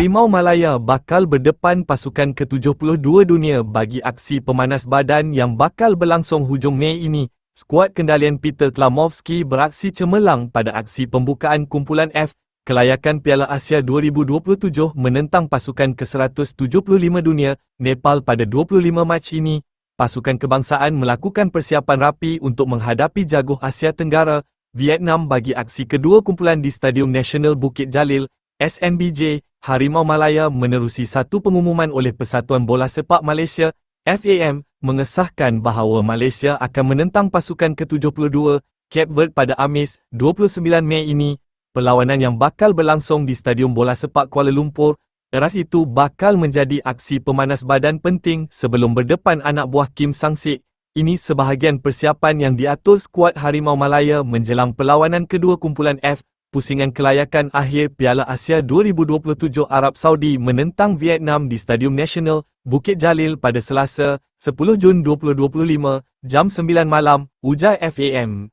Harimau Malaya bakal berdepan pasukan ke-72 dunia bagi aksi pemanas badan yang bakal berlangsung hujung Mei ini. Skuad kendalian Peter Klamovski beraksi cemerlang pada aksi pembukaan kumpulan F Kelayakan Piala Asia 2027 menentang pasukan ke-175 dunia, Nepal pada 25 Mac ini. Pasukan kebangsaan melakukan persiapan rapi untuk menghadapi jaguh Asia Tenggara, Vietnam bagi aksi kedua kumpulan di Stadium Nasional Bukit Jalil, SNBJ, Harimau Malaya menerusi satu pengumuman oleh Persatuan Bola Sepak Malaysia, FAM, mengesahkan bahawa Malaysia akan menentang pasukan ke-72, Cape Verde pada Amis, 29 Mei ini. Perlawanan yang bakal berlangsung di Stadium Bola Sepak Kuala Lumpur, eras itu bakal menjadi aksi pemanas badan penting sebelum berdepan anak buah Kim Sang-sik. Ini sebahagian persiapan yang diatur skuad Harimau Malaya menjelang perlawanan kedua kumpulan F pusingan kelayakan akhir Piala Asia 2027 Arab Saudi menentang Vietnam di Stadium Nasional, Bukit Jalil pada Selasa, 10 Jun 2025, jam 9 malam, ujar FAM.